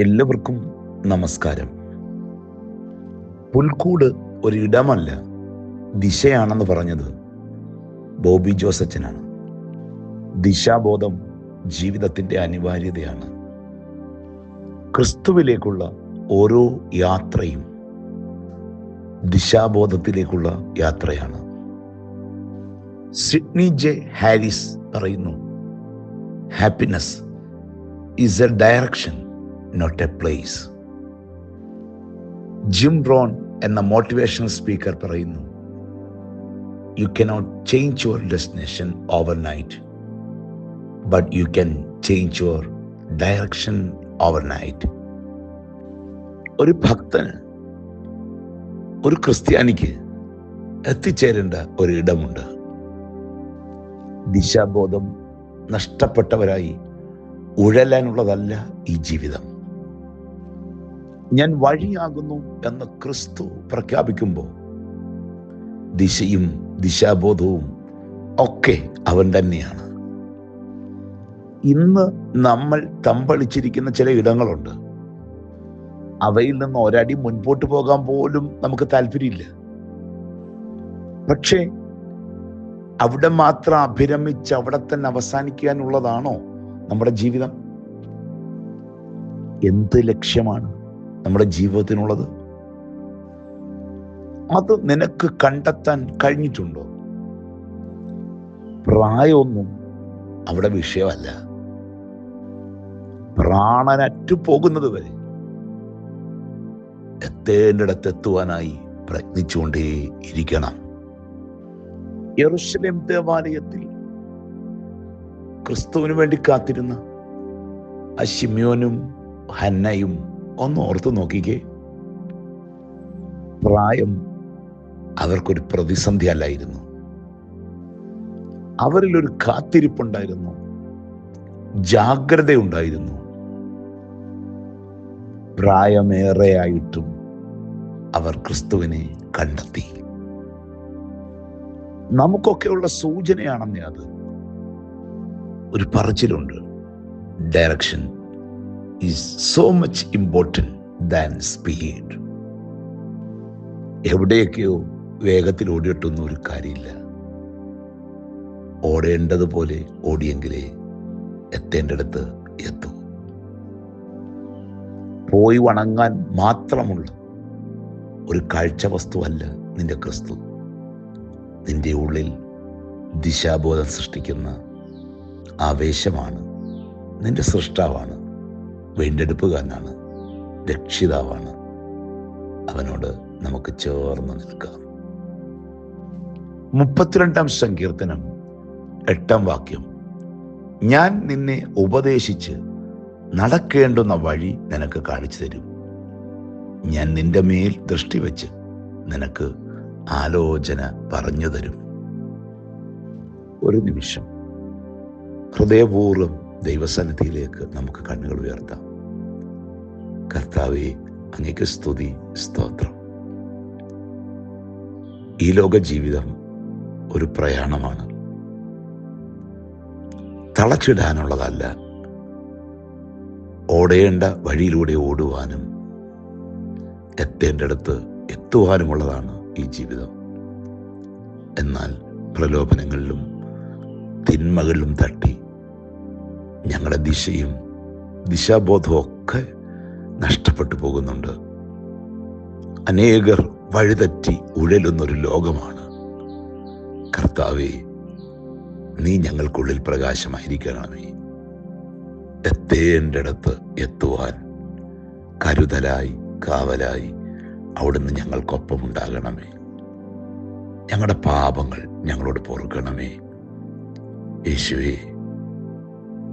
എല്ലാവർക്കും നമസ്കാരം. പുൽക്കൂട് ഒരിടമല്ല ദിശയാണെന്ന് പറഞ്ഞത് ബോബി ജോസച്ചനാണ്. ദിശാബോധം ജീവിതത്തിന്റെ അനിവാര്യതയാണ്. ക്രിസ്തുവിലേക്കുള്ള ഓരോ യാത്രയും ദിശാബോധത്തിലേക്കുള്ള യാത്രയാണ്. സിഡ്നി ജെ ഹാരിസ് പറയുന്നു happiness is a direction not a place Jim Rohn എന്ന മോട്ടിവേഷണൽ സ്പീക്കർ പറയുന്നു you cannot change your destination overnight but you can change your direction overnight ഒരു ഭക്തൻ ഒരു ക്രിസ്ത്യാനിക്ക് എത്തിച്ചേരേണ്ട ഒരു ഇടമുണ്ട് ദിശാബോധം നഷ്ടപ്പെട്ടവരായി ഉഴലാനുള്ളതല്ല ഈ ജീവിതം. ഞാൻ വഴിയാകുന്നു എന്ന് ക്രിസ്തു പ്രഖ്യാപിക്കുമ്പോൾ ദിശയും ദിശാബോധവും ഒക്കെ അവൻ തന്നെയാണ്. ഇന്ന് നമ്മൾ തമ്പളിച്ചിരിക്കുന്ന ചില ഇടങ്ങളുണ്ട്. അവയിൽ നിന്ന് ഒരടി മുൻപോട്ട് പോകാൻ പോലും നമുക്ക് താല്പര്യമില്ല. പക്ഷേ അവിടെ മാത്രം അഭിരമിച്ച് അവിടെ തന്നെ അവസാനിക്കാനുള്ളതാണോ നമ്മുടെ ജീവിതം? എന്ത് ലക്ഷ്യമാണ്? നമ്മുടെ ജീവിതത്തിനുള്ളത്? അത് നിനക്ക് കണ്ടെത്താൻ കഴിഞ്ഞിട്ടുണ്ടോ? പ്രായമൊന്നും അവിടെ വിഷയമല്ല. പ്രാണനറ്റു പോകുന്നത് വരെ എത്തുവാനായി പ്രയത്നിച്ചുകൊണ്ടേ ഇരിക്കണം യറുഷലേം ദേവാലയത്തിൽ ക്രിസ്തുവിന് വേണ്ടി കാത്തിരുന്ന ആ ഷിമ്യോനും ഹന്നയും ഒന്ന് ഓർത്തു നോക്കിക്കേ. പ്രായം അവർക്കൊരു പ്രതിസന്ധി അല്ലായിരുന്നു. അവരിലൊരു കാത്തിരിപ്പുണ്ടായിരുന്നു. ജാഗ്രതയുണ്ടായിരുന്നു. പ്രായമേറെയായിട്ടും അവർ ക്രിസ്തുവിനെ കണ്ടെത്തി. നമുക്കൊക്കെയുള്ള സൂചനയാണെന്നേ അത്. ഒരു പറച്ചിലുണ്ട്. Direction is so much important than speed എവിടെയൊക്കെയോ വേഗത്തിൽ ഓടിയിട്ടൊന്നും ഒരു കാര്യമില്ല. ഓടേണ്ടതുപോലെ ഓടിയെങ്കിലേ എത്തേണ്ടടുത്ത് എത്തൂ. പോയി വണങ്ങാൻ മാത്രമുള്ള ഒരു കാഴ്ച വസ്തുവല്ല നിന്റെ ക്രിസ്തു. നിന്റെ ഉള്ളിൽ ദിശാബോധം സൃഷ്ടിക്കുന്ന ആവേശമാണ് നിന്റെ സൃഷ്ടാവാണ്. വീണ്ടെടുപ്പുകാരനാണ്. രക്ഷിതാവാണ്. അവനോട് നമുക്ക് ചേർന്ന് നിൽക്കാം. മുപ്പത്തിരണ്ടാം സങ്കീർത്തനം എട്ടാം വാക്യം. ഞാൻ നിന്നെ ഉപദേശിച്ച് നടക്കേണ്ടുന്ന വഴി നിനക്ക് കാണിച്ചു തരും. ഞാൻ നിന്റെ മേൽ ദൃഷ്ടി വെച്ച് നിനക്ക് ആലോചന പറഞ്ഞു തരും. ഒരു നിമിഷം. ഹൃദയപൂർവം ദൈവസന്നിധിയിലേക്ക് നമുക്ക് കണ്ണുകൾ ഉയർത്താം. കർത്താവെ അങ്ങേക്ക് സ്തുതി സ്തോത്രം. ഈ ലോക ജീവിതം ഒരു പ്രയാണമാണ്. തളച്ചിടാനുള്ളതല്ല. ഓടേണ്ട വഴിയിലൂടെ ഓടുവാനും എത്തേണ്ടടുത്ത് എത്തുവാനുമുള്ളതാണ് ഈ ജീവിതം. എന്നാൽ പ്രലോഭനങ്ങളിലും തിന്മകളിലും തട്ടി ഞങ്ങളുടെ ദിശയും ദിശാബോധവും ഒക്കെ നഷ്ടപ്പെട്ടു പോകുന്നുണ്ട്. അനേകർ വഴിതെറ്റി ഉഴലുന്നൊരു ലോകമാണ്. കർത്താവെ നീ ഞങ്ങൾക്കുള്ളിൽ പ്രകാശമായിരിക്കണമേ. എത്തേണ്ടിടത്ത് എത്തുവാൻ കരുതലായി കാവലായി അവിടുന്ന് ഞങ്ങൾക്കൊപ്പം ഉണ്ടാകണമേ ഞങ്ങളുടെ പാപങ്ങൾ ഞങ്ങളോട് പൊറുക്കണമേ. യേശുവേ